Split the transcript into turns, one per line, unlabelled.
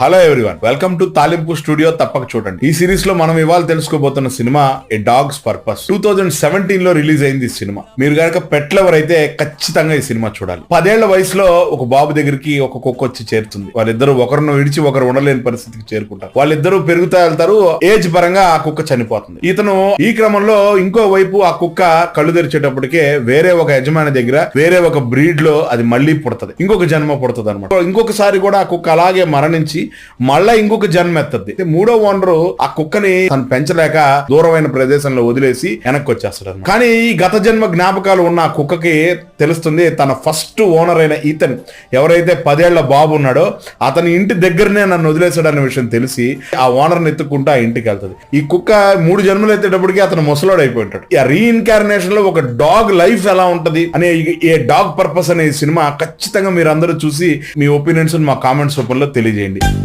Hello everyone welcome to Talimpu studio తప్పక చూడండి. ఈ సిరీస్లో మనం ఇవాళ తెలుసుకోబోతున్న cinema A dogs purpose two thousand సెవెంటీన్లో రిలీజ్ అయింది ఈ సినిమా. మీరు గనక పెట్లవర్ అయితే ఖచ్చితంగా ఈ సినిమా చూడాలి. పదేళ్ళ వయసులో ఒక బాబు దగ్గరికి ఒక కుక్క వచ్చి చేరుతుంది. వాళ్ళిద్దరూ ఒకరిని విడిచి ఒకరు ఉండలేని పరిస్థితికి చేరుకుంటారు. వాళ్ళిద్దరూ పెరుగుతా వెళ్తారు. ఏజ్ పరంగా ఆ కుక్క చనిపోతుంది. ఇతను ఈ క్రమంలో ఇంకో వైపు ఆ కుక్క కళ్ళు తెరిచేటప్పటికే వేరే ఒక యజమాని దగ్గర వేరే ఒక బ్రీడ్లో అది మళ్ళీ పుడుతుంది. ఇంకొక జన్మ పుడుతుంది అనమాట ఇంకొకసారి కూడా ఆ కుక్క అలాగే మరణించి మళ్ళా ఇంకొక జన్మ ఎత్తది మూడో ఓనరు ఆ కుక్కని తను పెంచలేక దూరమైన ప్రదేశంలో వదిలేసి వెనక్కి వచ్చేస్తాడు కానీ ఈ గత జన్మ జ్ఞాపకాలు ఉన్న ఆ కుక్కకి తెలుస్తుంది తన ఫస్ట్ ఓనర్ అయిన ఈతన్ ఎవరైతే పదేళ్ళ బాబు ఉన్నాడో అతని ఇంటి దగ్గరనే నన్ను వదిలేశాడన్న విషయం తెలిసి ఆ ఓనర్ని ఎత్తుకుంటూ ఆ ఇంటికి వెళ్తుంది ఈ కుక్క మూడు జన్మలు ఎత్తేటప్పటికి అతను ముసలోడు అయిపోయింటాడు. ఈ రీఇన్కార్నేషన్లో ఒక డాగ్ లైఫ్ ఎలా ఉంటది అనే ఏ డాగ్ పర్పస్ అనే సినిమా ఖచ్చితంగా మీరు అందరూ చూసి మీ ఒపీనియన్స్ మా కామెంట్స్ రూపంలో తెలియజేయండి.